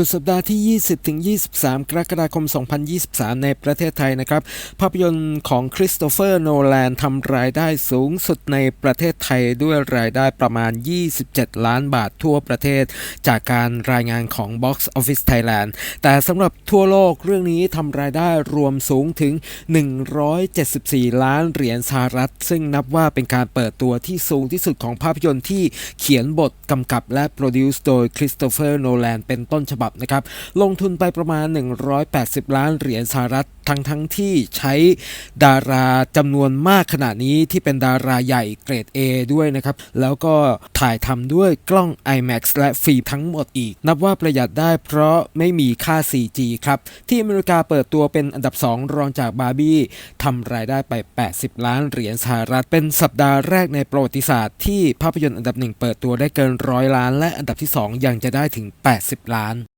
สุดสัปดาห์ที่ 20-23 กรกฎาคม 2023 ในประเทศไทยนะครับ ภาพยนตร์ของคริสโตเฟอร์โนแลนทำรายได้สูงสุดในประเทศไทยด้วยรายได้ประมาณ 27 ล้านบาททั่วประเทศ จากการรายงานของ Box Office Thailand แต่สำหรับทั่วโลกเรื่องนี้ทำรายได้รวมสูงถึง 174 ล้านเหรียญสหรัฐ ซึ่งนับว่าเป็นการเปิดตัวที่สูงที่สุดของภาพยนตร์ที่เขียนบทกำกับและโปรดิวซ์โดยคริสโตเฟอร์โนแลนเป็นต้นฉบับบนะครับลงทุนไปประมาณ 180 ล้านเหรียญสหรัฐทั้งทั้งที่ใช้ดาราจำนวนมากขนาดนี้ที่เป็นดาราใหญ่เกรด A ด้วยนะครับ แล้วก็ถ่ายทำด้วยกล้อง IMAX และฟิล์มทั้งหมดอีก นับว่าประหยัดได้เพราะไม่มีค่า 4G ครับ ที่อเมริกาเปิดตัวเป็นอันดับ 2 รองจากบาร์บี้ทำรายได้ไป 80 ล้านเหรียญสหรัฐ เป็นสัปดาห์แรกในประวัติศาสตร์ที่ภาพยนตร์อันดับหนึ่งเปิดตัวได้เกินร้อยล้าน และอันดับที่ 2 ยังจะได้ถึง 80 ล้าน